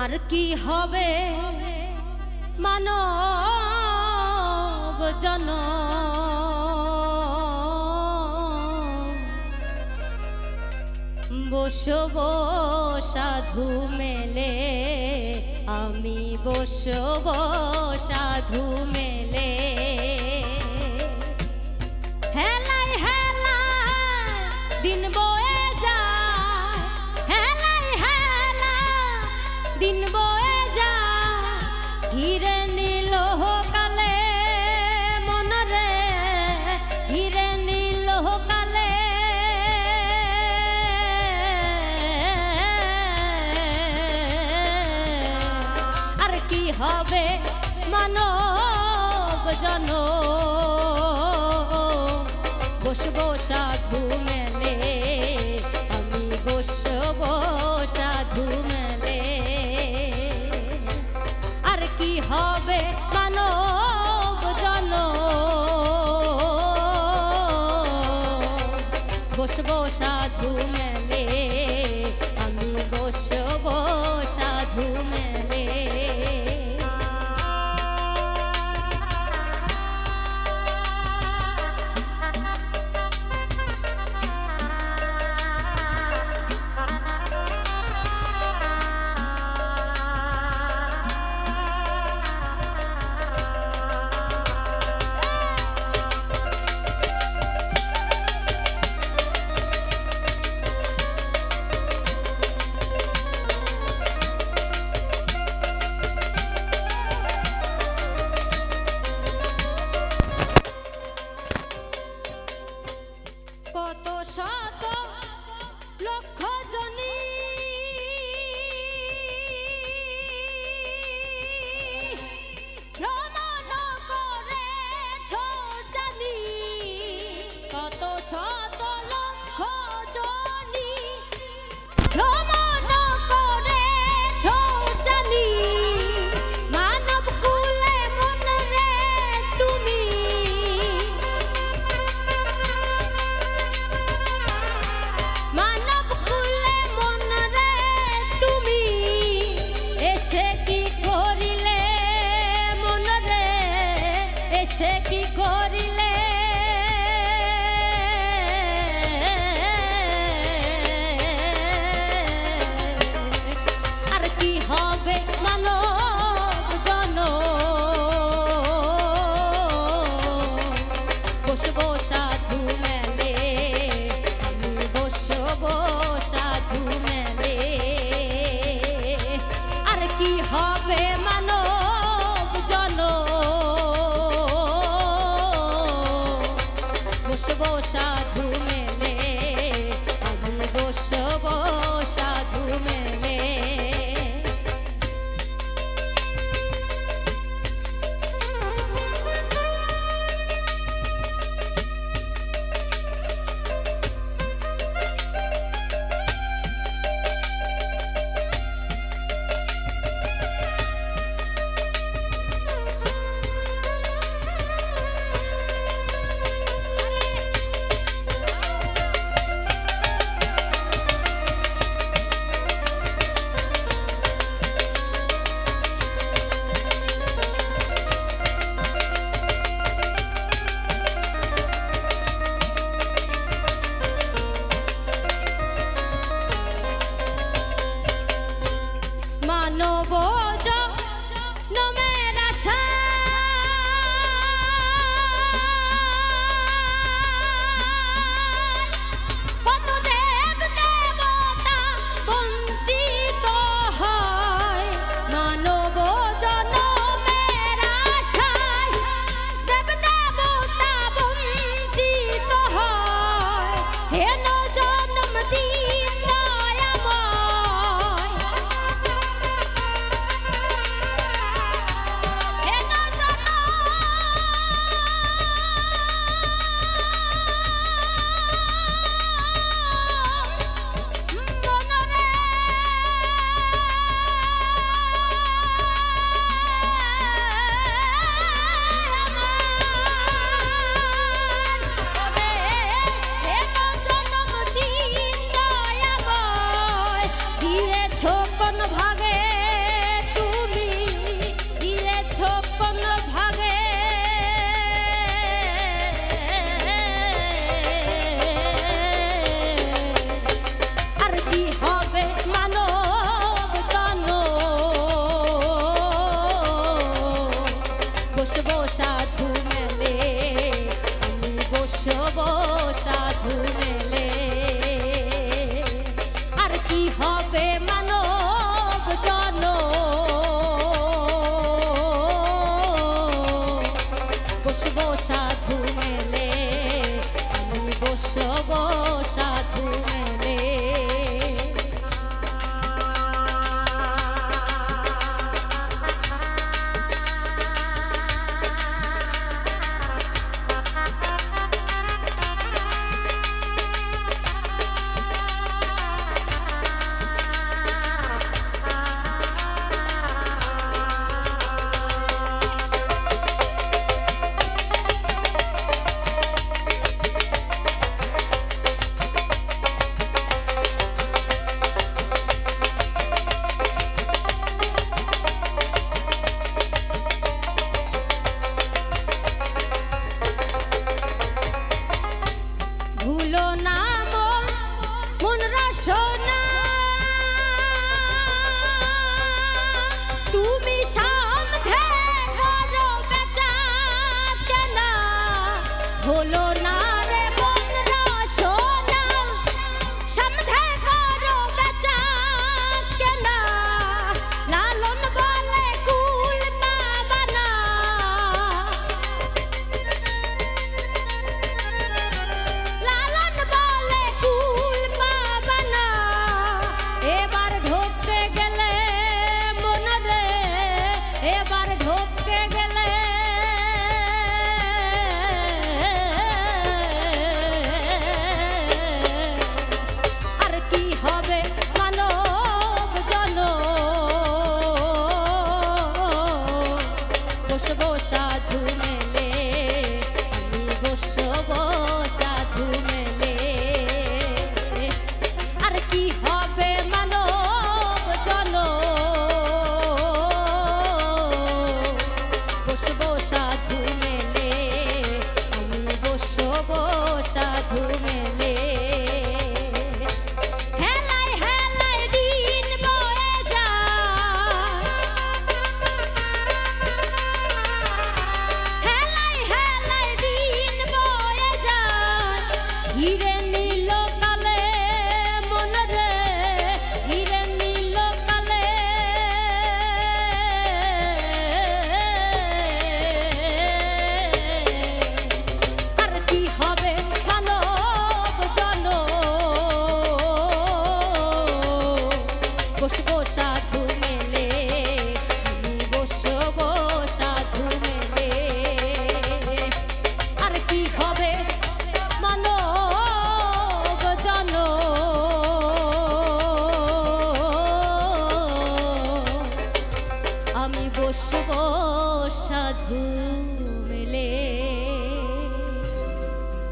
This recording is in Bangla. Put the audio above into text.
আর কি হবে? মানব জন। বসব সাধু মেলে আমি বসব সাধু মেলে। জন? বসবো সাধু মেলে, আমি বসব সাধু মেলে। আর কি হবে মানব জন? বসবো সাধু মেলে Sorry. সাধু বসব সাধু মেলে